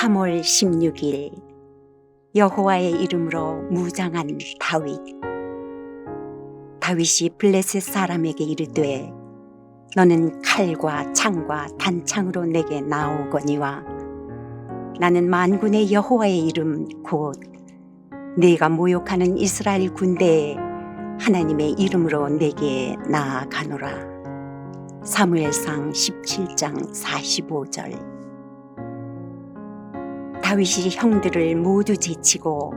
3월 16일 여호와의 이름으로 무장한 다윗. 다윗이 블레셋 사람에게 이르되 너는 칼과 창과 단창으로 내게 나오거니와 나는 만군의 여호와의 이름 곧 네가 모욕하는 이스라엘 군대에 하나님의 이름으로 내게 나아가노라. 사무엘상 17장 45절 다윗이 형들을 모두 제치고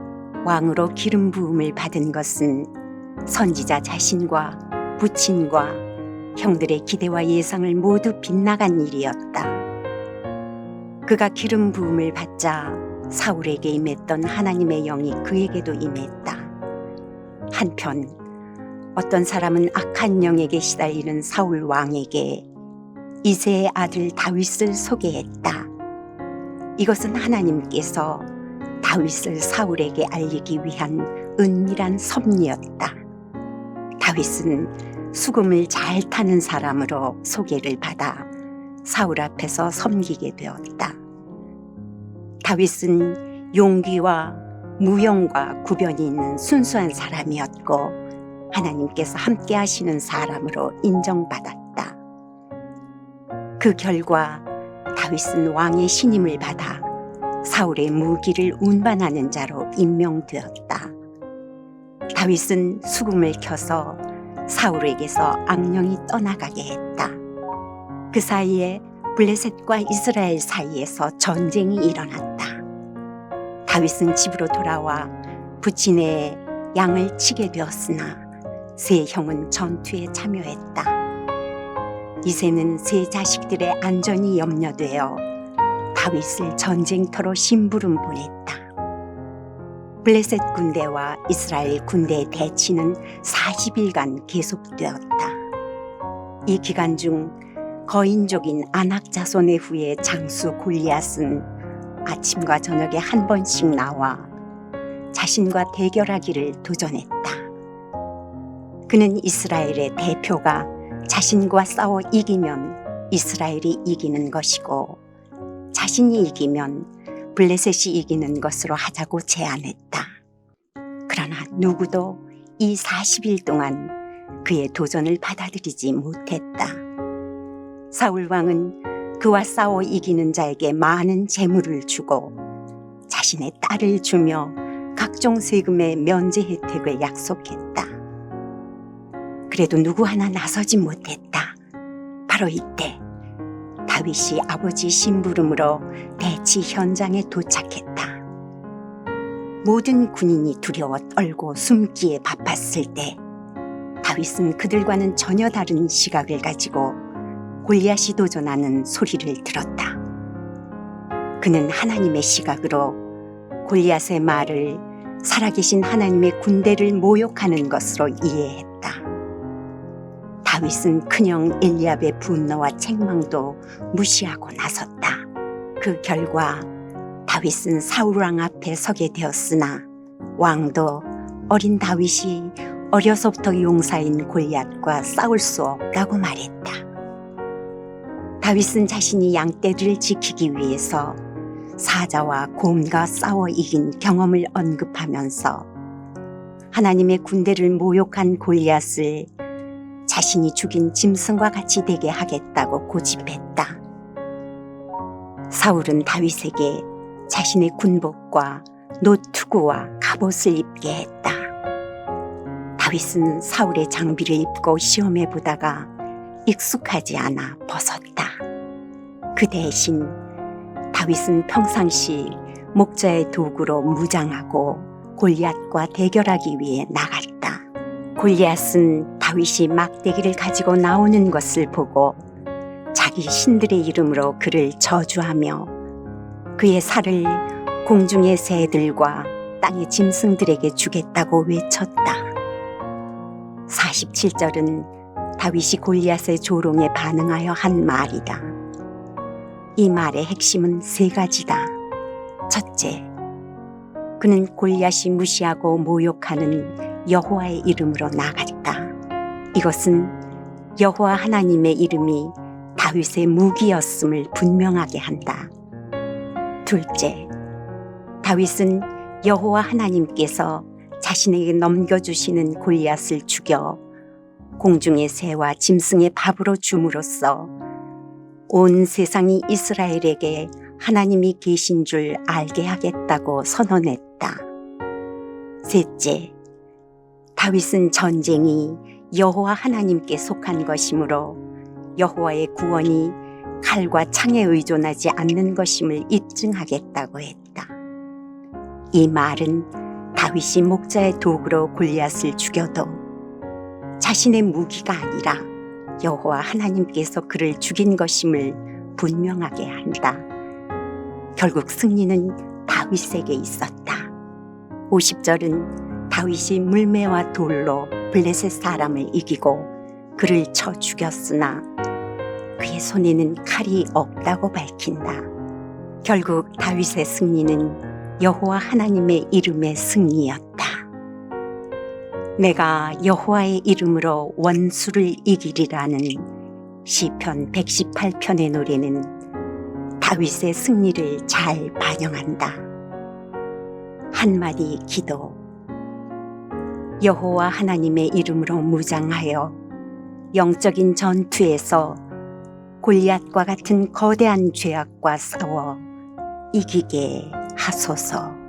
왕으로 기름 부음을 받은 것은 선지자 자신과 부친과 형들의 기대와 예상을 모두 빗나간 일이었다. 그가 기름 부음을 받자 사울에게 임했던 하나님의 영이 그에게도 임했다. 한편 어떤 사람은 악한 영에게 시달리는 사울 왕에게 이세의 아들 다윗을 소개했다. 이것은 하나님께서 다윗을 사울에게 알리기 위한 은밀한 섭리였다. 다윗은 수금을 잘 타는 사람으로 소개를 받아 사울 앞에서 섬기게 되었다. 다윗은 용기와 무용과 구변이 있는 순수한 사람이었고 하나님께서 함께 하시는 사람으로 인정받았다. 그 결과 다윗은 왕의 신임을 받아 사울의 무기를 운반하는 자로 임명되었다. 다윗은 수금을 켜서 사울에게서 악령이 떠나가게 했다. 그 사이에 블레셋과 이스라엘 사이에서 전쟁이 일어났다. 다윗은 집으로 돌아와 부친의 양을 치게 되었으나 세 형은 전투에 참여했다. 이세는 세 자식들의 안전이 염려되어 다윗을 전쟁터로 심부름 보냈다. 블레셋 군대와 이스라엘 군대의 대치는 40일간 계속되었다. 이 기간 중 거인족인 아낙 자손의 후예 장수 골리앗은 아침과 저녁에 한 번씩 나와 자신과 대결하기를 도전했다. 그는 이스라엘의 대표가 자신과 싸워 이기면 이스라엘이 이기는 것이고 자신이 이기면 블레셋이 이기는 것으로 하자고 제안했다. 그러나 누구도 이 40일 동안 그의 도전을 받아들이지 못했다. 사울 왕은 그와 싸워 이기는 자에게 많은 재물을 주고 자신의 딸을 주며 각종 세금의 면제 혜택을 약속했다. 그래도 누구 하나 나서지 못했다. 바로 이때 다윗이 아버지 심부름으로 대치 현장에 도착했다. 모든 군인이 두려워 떨고 숨기에 바빴을 때 다윗은 그들과는 전혀 다른 시각을 가지고 골리앗이 도전하는 소리를 들었다. 그는 하나님의 시각으로 골리앗의 말을 살아계신 하나님의 군대를 모욕하는 것으로 이해했다. 다윗은 큰형 엘리압의 분노와 책망도 무시하고 나섰다. 그 결과 다윗은 사울 왕 앞에 서게 되었으나 왕도 어린 다윗이 어려서부터 용사인 골리앗과 싸울 수 없다고 말했다. 다윗은 자신이 양떼를 지키기 위해서 사자와 곰과 싸워 이긴 경험을 언급하면서 하나님의 군대를 모욕한 골리앗을 자신이 죽인 짐승과 같이 되게 하겠다고 고집했다. 사울은 다윗에게 자신의 군복과 노투구와 갑옷을 입게 했다. 다윗은 사울의 장비를 입고 시험해 보다가 익숙하지 않아 벗었다. 그 대신 다윗은 평상시 목자의 도구로 무장하고 골리앗과 대결하기 위해 나갔다. 골리앗은 다윗이 막대기를 가지고 나오는 것을 보고 자기 신들의 이름으로 그를 저주하며 그의 살을 공중의 새들과 땅의 짐승들에게 주겠다고 외쳤다. 47절은 다윗이 골리앗의 조롱에 반응하여 한 말이다. 이 말의 핵심은 세 가지다. 첫째, 그는 골리앗이 무시하고 모욕하는 여호와의 이름으로 나갔다. 이것은 여호와 하나님의 이름이 다윗의 무기였음을 분명하게 한다. 둘째, 다윗은 여호와 하나님께서 자신에게 넘겨주시는 골리앗을 죽여 공중의 새와 짐승의 밥으로 줌으로써 온 세상이 이스라엘에게 하나님이 계신 줄 알게 하겠다고 선언했다. 셋째, 다윗은 전쟁이 여호와 하나님께 속한 것이므로 여호와의 구원이 칼과 창에 의존하지 않는 것임을 입증하겠다고 했다. 이 말은 다윗이 목자의 도구로 골리앗을 죽여도 자신의 무기가 아니라 여호와 하나님께서 그를 죽인 것임을 분명하게 한다. 결국 승리는 다윗에게 있었다. 50절은 다윗이 물매와 돌로 블레셋 사람을 이기고 그를 쳐 죽였으나 그의 손에는 칼이 없다고 밝힌다. 결국 다윗의 승리는 여호와 하나님의 이름의 승리였다. 내가 여호와의 이름으로 원수를 이기리라는 시편 118편의 노래는 다윗의 승리를 잘 반영한다. 한마디 기도 여호와 하나님의 이름으로 무장하여 영적인 전투에서 골리앗과 같은 거대한 죄악과 싸워 이기게 하소서.